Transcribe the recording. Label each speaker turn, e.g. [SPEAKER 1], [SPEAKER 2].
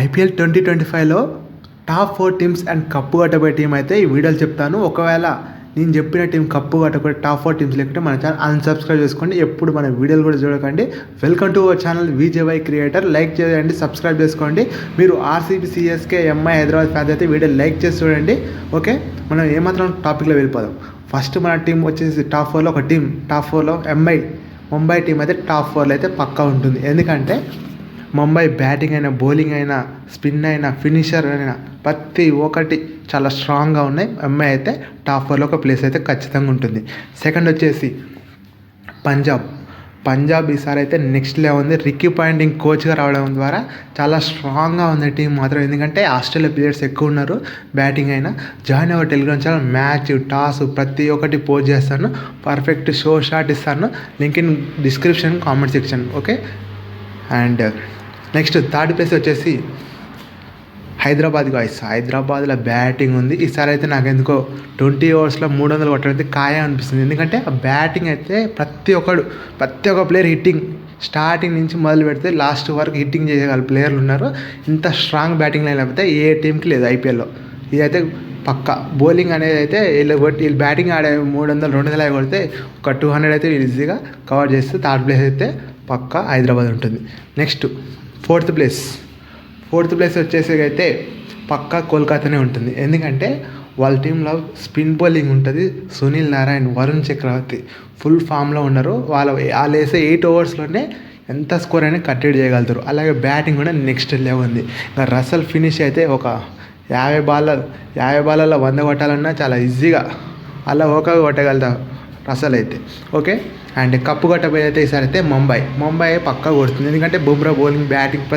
[SPEAKER 1] IPL twenty twenty ఫైవ్లో top four teams and cup కట్టబోయే team అయితే ఈ వీడియోలు చెప్తాను. ఒకవేళ నేను చెప్పిన టీం కప్పు కొట్టబోయే టాప్ ఫోర్ టీమ్స్ లేకుంటే మన ఛానల్ అన్సబ్స్క్రైబ్ చేసుకోండి. ఎప్పుడు మన వీడియోలు కూడా చూడకండి. Welcome to our channel V J Y creator. Like చేయండి సబ్స్క్రైబ్ చేసుకోండి. మీరు RCB CSK MI Hyderabad fans అయితే వీడియో లైక్ చేసి చూడండి. ఓకే? మనం ఏమాత్రం టాపిక్లో వెళ్ళిపోదాం. ఫస్ట్ మన టీం వచ్చేసి టాప్ ఫోర్లో ఒక టీం టాప్ ఫోర్లో ఎంఐ ముంబై టీం అయితే టాప్ ఫోర్లో అయితే పక్కా ఉంటుంది. ఎందుకంటే ముంబై బ్యాటింగ్ అయినా బౌలింగ్ అయినా స్పిన్ అయినా ఫినిషర్ అయినా ప్రతి ఒక్కటి చాలా స్ట్రాంగ్గా ఉన్నాయి. ఎంఐ అయితే టాప్ ఫోర్లో ఒక ప్లేస్ అయితే ఖచ్చితంగా ఉంటుంది. సెకండ్ వచ్చేసి పంజాబ్. పంజాబ్ ఈసారి అయితే నెక్స్ట్ లెవెల్ ఉంది. రిక్కీ పాయింటింగ్ కోచ్గా రావడం ద్వారా చాలా స్ట్రాంగ్గా ఉంది టీం మాత్రం. ఎందుకంటే ఆస్ట్రేలియా ప్లేయర్స్ ఎక్కువ ఉన్నారు బ్యాటింగ్ అయినా. జాయిన్ అవ్వ టెలిగ్రామ్ ఛానల్ మ్యాచ్ టాస్ ప్రతి ఒక్కటి పోస్ట్ చేస్తాను. పర్ఫెక్ట్ షో షాట్ ఇస్తాను. Link in description comment section. Okay? And next third place వచ్చేసి హైదరాబాద్ గాయస్ హైదరాబాద్లో బ్యాటింగ్ ఉంది. ఈసారి అయితే నాకు ఎందుకో ట్వంటీ ఓవర్స్లో మూడు వందలు కొట్టడం ఖాయం అనిపిస్తుంది. ఎందుకంటే ఆ బ్యాటింగ్ అయితే ప్రతి ఒక్కడు ప్రతి ఒక్క ప్లేయర్ హిట్టింగ్ స్టార్టింగ్ నుంచి మొదలు పెడితే లాస్ట్ వరకు హిట్టింగ్ చేయగల ప్లేయర్లు ఉన్నారు. ఇంత స్ట్రాంగ్ బ్యాటింగ్ లైన్ లేకపోతే ఏ టీంకి లేదు ఐపీఎల్లో. ఇదైతే పక్క. బౌలింగ్ అనేది అయితే వీళ్ళు కొట్టి వీళ్ళు బ్యాటింగ్ ఆడే మూడు వందలు రెండు వందలు కొడితే ఒక టూ హండ్రెడ్ అయితే ఈజీగా కవర్ చేస్తే థర్డ్ ప్లేస్ అయితే పక్క హైదరాబాద్ ఉంటుంది. Next fourth place. Fourth place వచ్చేసి అయితే పక్కా కోల్కతానే ఉంటుంది. ఎందుకంటే వాళ్ళ టీంలో స్పిన్ బౌలింగ్ ఉంటుంది. Sunil Narine Varun Chakravarthy full ఫామ్లో ఉన్నారు. వాళ్ళ వాళ్ళు వేసే ఎయిట్ ఓవర్స్లోనే ఎంత స్కోర్ అయినా కట్టెడ్ చేయగలుగుతారు. అలాగే బ్యాటింగ్ కూడా నెక్స్ట్ లెవెల్ ఉంది. ఇంకా రసల్ ఫినిష్ అయితే ఒక యాభై బాల్ యాభై బాల్లలో వంద కొట్టాలన్నా చాలా ఈజీగా అలా ఒక కొట్టగలుగుతారు. రసల్ అయితే ఓకే? అండ్ కప్పు కొట్టబోయే అయితే ఈసారి అయితే ముంబై. ముంబై పక్కా కొడుతుంది. ఎందుకంటే బుమ్రా బౌలింగ్ బ్యాటింగ్